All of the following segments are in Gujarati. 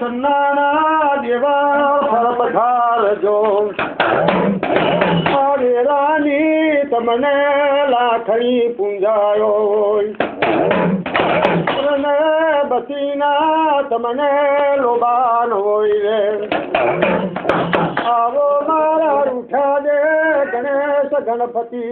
સન્નાણા દેવા પધારજો. રેરાની તમને લાખણી પૂંજાયો તમને બસીના તમને લોબાન હોય રે. આવો મારા રૂઠા દે ગણેશ ગણપતિ.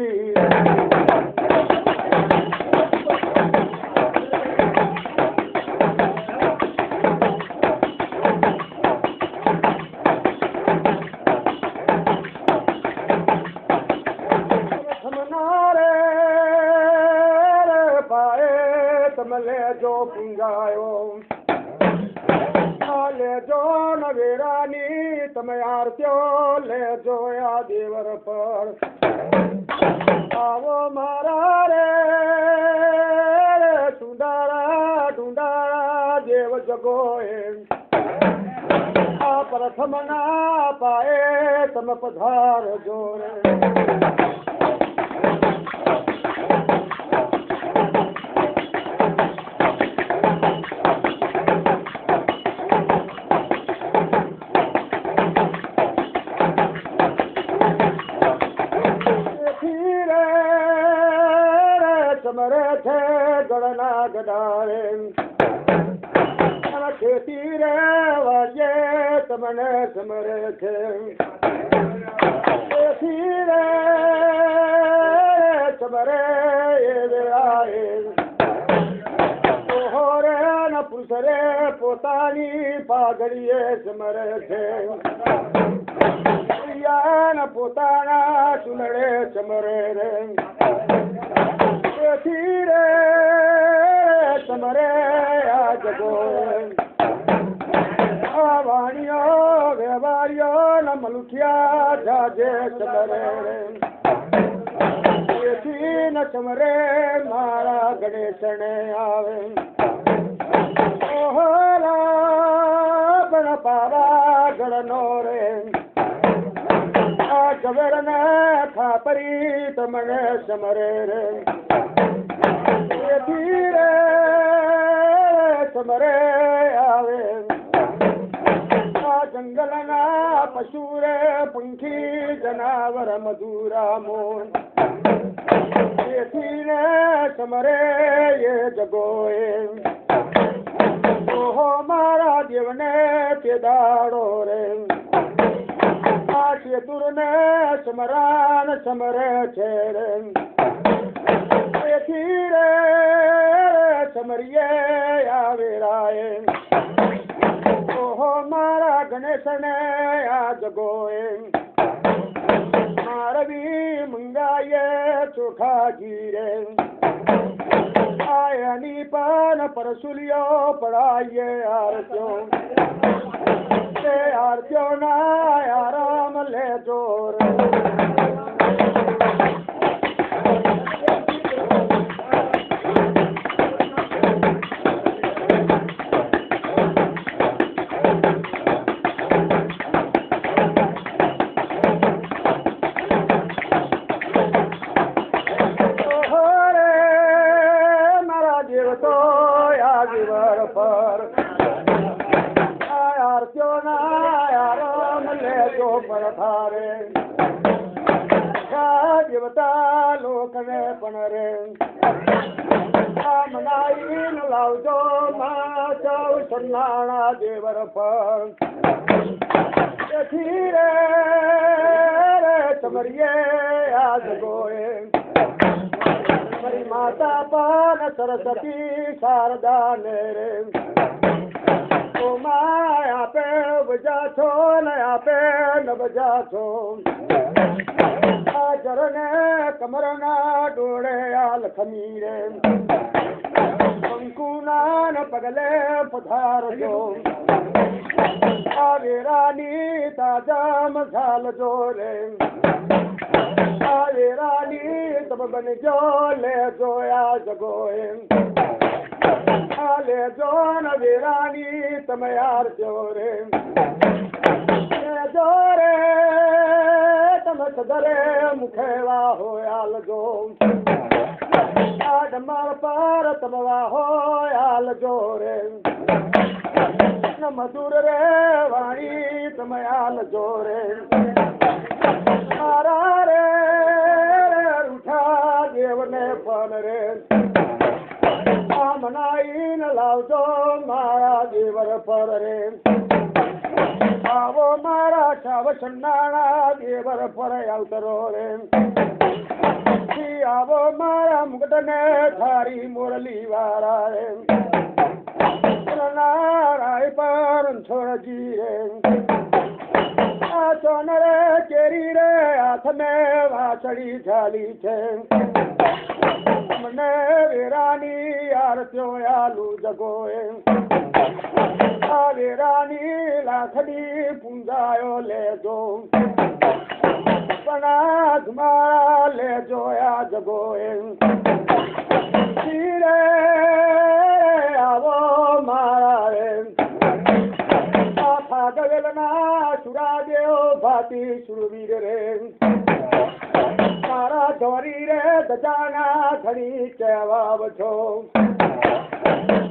આરત્યો લેજો આ દેવર પર આવો મારા રે સુંદારા ઢુંડારા દેવ જગોએ આ પ્રથમના પાએ તમે પધારજો રે سمري کي سمري آئي پوهر نه پسري پوتالي پادڙي سمري کي نه پتارا سڙي سمري ريسيري سمري آ વાણીઓ, વ્યવહારીઓ ન મલુઠિયા જાજે ચમરે તેથી ન ચમરે મારા ગણેશને આવે. ઓહરા પણ પાવા ગણનો રે. આ જવેર ને ખાપરી તમને સમરે રે. તેથી રે સમરે આવે. मंगलना पशूर पंखी जनावर मधुरा मोन। ये थीन समरे ये जगोए। हो मारा देवने ते दाड़ो रे। आचे दुर्ने समरान समरे छेरे ये थीरे समरिये आवे राये। हो मारा गणेश ने आज गोए। मारवी मंगाए चोखा गिरे आयनी पान परसुलियो पढ़ाइए आरत्यों। से आरत्यों ना आराम ले ज़ोर। દેવ તો આ જીવર પર આરત્યો ના આરામ લેજો પડથારે આ દેવતા લોકને પણ રે. આ મનાઈને લાવજો મા સૌ સન્નાણા દેવર પર. તેથી રે ચમરીએ આ જગોએ માતા પાન સરસ્વતી શારદા ને રે આપે બજા છો ને આપે ન બજા છો આ જરને કમરના ડોળે આ લખમી રે કંકુના ન પગલે પધારજો આ વેરાની તાજા મસાલજો રે वाहो मार पार त वाह जो मधुर रे वाणी त माल जोरे લાવજો મારા દેવર પર રે. આવો મારા શાવ સંડાણા દેવર પર આવતરો રે. આવો મારા મુગટને થારી મુરલી વાળા રે. નારાય પર છોડજી રે. આ સોન રે. કેરી રે હાથ મે વાસળી ઝાલી છે મને વેરાની આરત્યો આલુ જગોએ વેરાની લાખડી પૂંજાયો લેજો પણ આજમાં લેજો આ જગોએ શિરે આવો મારા રે ફાગવેલના સુરાદેવ ભાતી સુરવીર રે. તારા ધોરી રે દજાના ધણી કહેવાવ છો.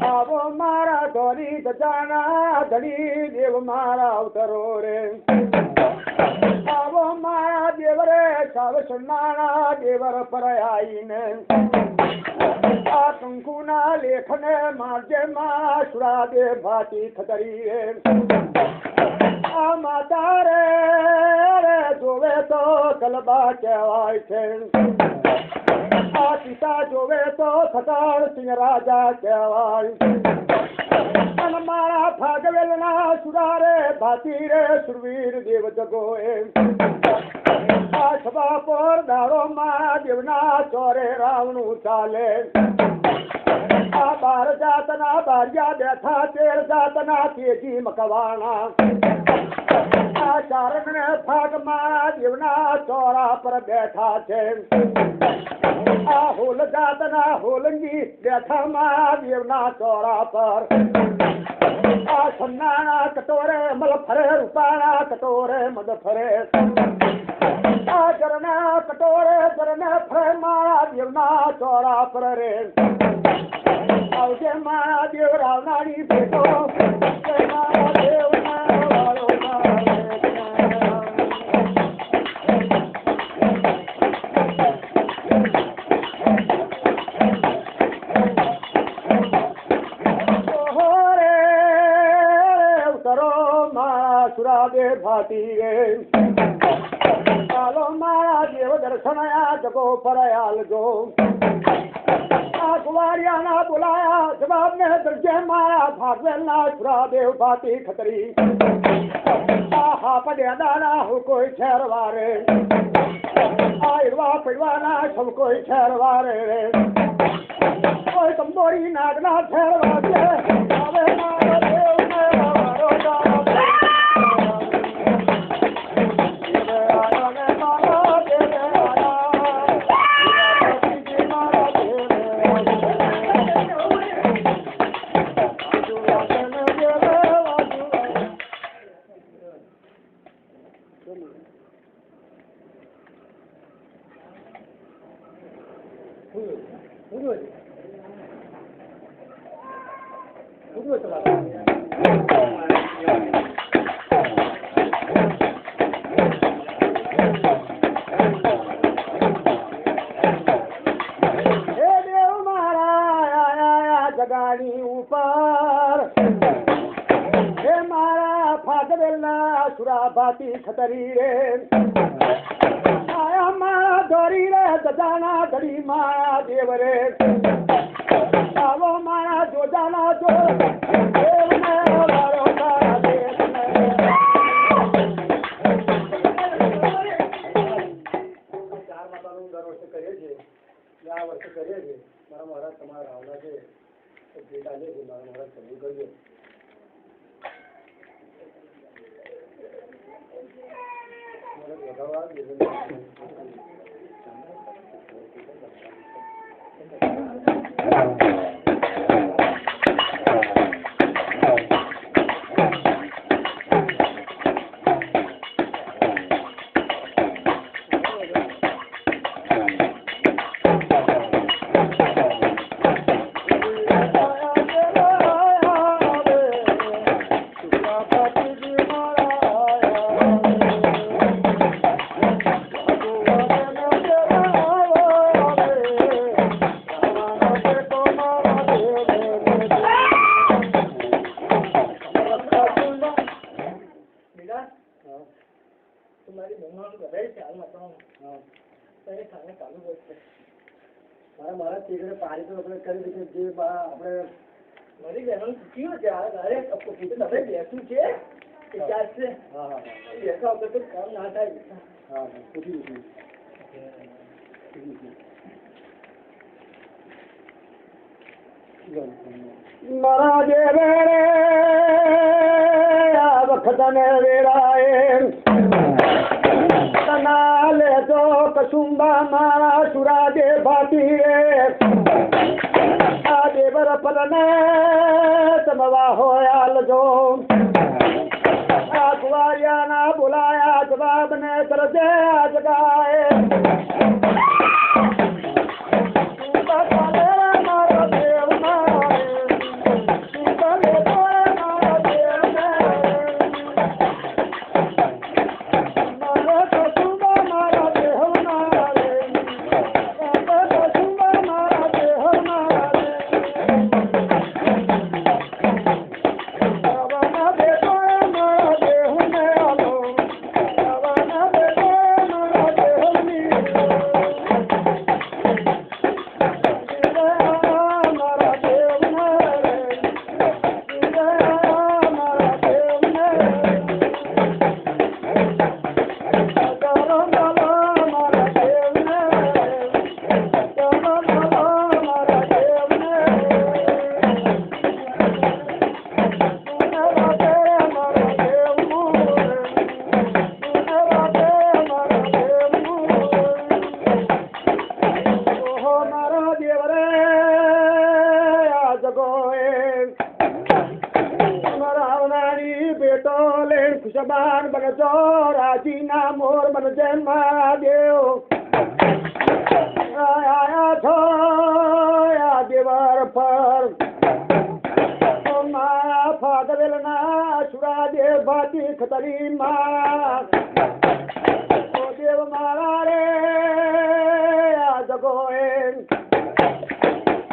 આવો મારા ધોરી દજાના ધણી દેવ મારા અવતરો રે. આવો મારા દેવ રે સાવ સન્નાણા દેવર પર આઈને. આ શંકુના લેખને માર્જે માં સુરાદે ભાતી ખતરી રે. આ માતા રે રે જોવે તો કલબા કહેવાય છે આ પિતા જોવે તો ખતાર સિંહ રાજા કહેવાય અને મારા ભાગવેલના સુરારે ભાતી રે સુરવીર દેવ જગોએ આ સભા પર દાડો માં દેવના ચોરે રાવણું ચાલે આ બાર જાતના બારિયા બેઠા તેર જાતના તેજી મકવાણા આ ચારણ ભાગમાં દેવના ચોરા પર બેઠા છે આ હોલ જાતના હોલંગી બેઠામાં દેવના ચોરા પર આ સન્નાના કટોરે મલ ફરે રૂપાણા કટોરે મદ ફરે આ ચરના કટોરે ચરને ફરે મારા દેવના ચોરા પર રે આવજે મારા દેવ રાવનાની ભેટો पाटी गए कालो माया देव दर्शन आया जगो परयाल गो। कुवारिया ना बुलाया, जवाब में दर्जे माया भागवे ना छुरा देव पाती खतरी। आहा पड़े दाना हो कोई छेरवारे आयवा पिवाना सब कोई छेरवारे कोई कमज़ोरी नागना छेरवा पूर्वज पूर्वज पूर्वज मारा फादर सुरा बाती खतरी रे સુરાભાતી ખતરી ધરી મારા રે દજાના ધરી મારા દેવ રે આવો મારા જોજાના જો દેવ વર્ષે કરીએ છીએ. મારા મહારાજ તમારા મારા કરજો Thank you. દેજો. જમવાનું ઘરે છે હાલમાં તો હા ત્યારે ખાને ચાલુ હોય છે મારા મારા ચીકને પાણી તો આપણે કરી દીધું જે બા આપણે મારી બહેનોને પૂછ્યું છે આ ઘરે કપો કીધું તમે બેસું છે કે ચાલશે હા હા હા બેસવા વગર તો કામ ના થાય હા હા પૂછી દીધું પૂછી દીધું મારા જે વેરે આ વખતને વેરાએ તના ಸುಂಬ ಮಾಸುರಾಜೆ ಬಾತಿರೆ ದೇವರ ಪಲನ ಸಮವಾ ಹೋಯಾಲ ಜೋ बुलाया जवाब ने तरसे आज गाए राज़ी ना मोर मन जय महादेव आया थो या देवर पर। माया फादवेल ना सुरा देव भाती खतरी माँ तो देव मारा रे जगोए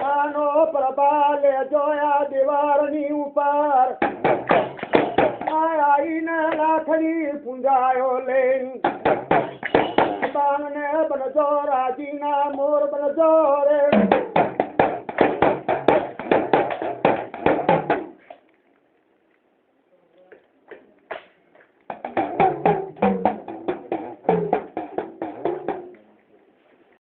कानो प्रबा ले जोया दीवार नी ऊपर khali punjayolen ban ne ban jora jina